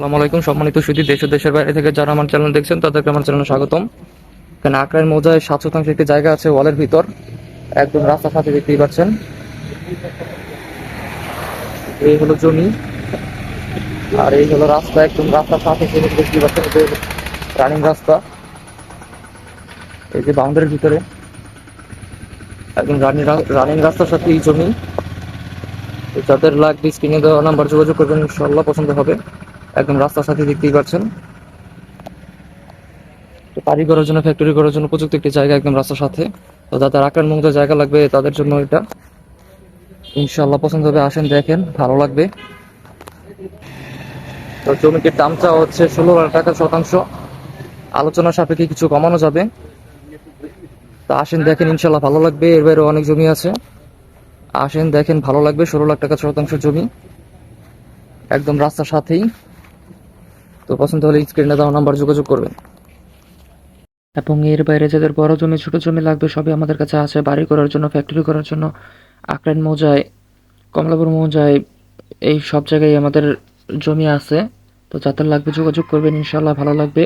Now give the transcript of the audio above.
আসসালামু আলাইকুম, সম্মানিত সুদী দেশ দেশের বাইরে থেকে যারা আমার চ্যানেল দেখছেন, তাদেরকে আমার চ্যানেলে স্বাগতম। এখানে আক্রাইন মৌজায় সাত শতাংশ একটি জায়গা আছে ওয়ালের ভিতর। একদম রাস্তার সাথে দেখতেই পাচ্ছেন। এই হলো জমি। আর এই হলো রাস্তা, একদম রাস্তার সাথে দেখতেই পাচ্ছেন রানিং রাস্তা। এই যে বাউন্ডারির ভিতরে। একদম রানিং রানিং রাস্তার সাথে এই জমি। যাদের লাগবে স্ক্রিনে দেওয়া নাম্বার যোগাযোগ করবেন ইনশাল্লাহ পছন্দ হবে। একদম রাস্তার সাথে দেখতেই পাচ্ছেন। বাড়ি করার জন্য ফ্যাক্টরি করার জন্য উপযুক্ত একটি জায়গা একদম রাস্তার সাথে। তো যাদের আকার মুক্ত জায়গা লাগবে, তাদের জন্য এটা। ইনশাল্লাহ পছন্দ হবে, আসেন, দেখেন, ভালো লাগবে। তো জমিটির দাম চাওয়া হচ্ছে ষোলো টাকা শতাংশ। আলোচনা সাপেক্ষে কিছু কমানো যাবে। তা আসেন, দেখেন ইনশাল্লাহ ভালো লাগবে, এর বাইরে অনেক জমি আছে। আসেন, দেখেন, ভালো লাগবে, ষোলো লাখ টাকা শতাংশ জমি। একদম রাস্তার সাথেই। তো পছন্দ হলে স্ক্রিনে দেওয়া নাম্বার যোগাযোগ করবেন। এবং এর বাইরে যাদের বড় জমি, ছোট জমি লাগবে, সবই আমাদের কাছে আছে। বাড়ি করার জন্য ফ্যাক্টরি করার জন্য আক্রাইন মৌজায়, কমলাপুর মৌজায়, এই সব জায়গায় আমাদের জমি আছে। তো যাদের লাগবে যোগাযোগ করবেন ইনশাল্লাহ ভালো লাগবে।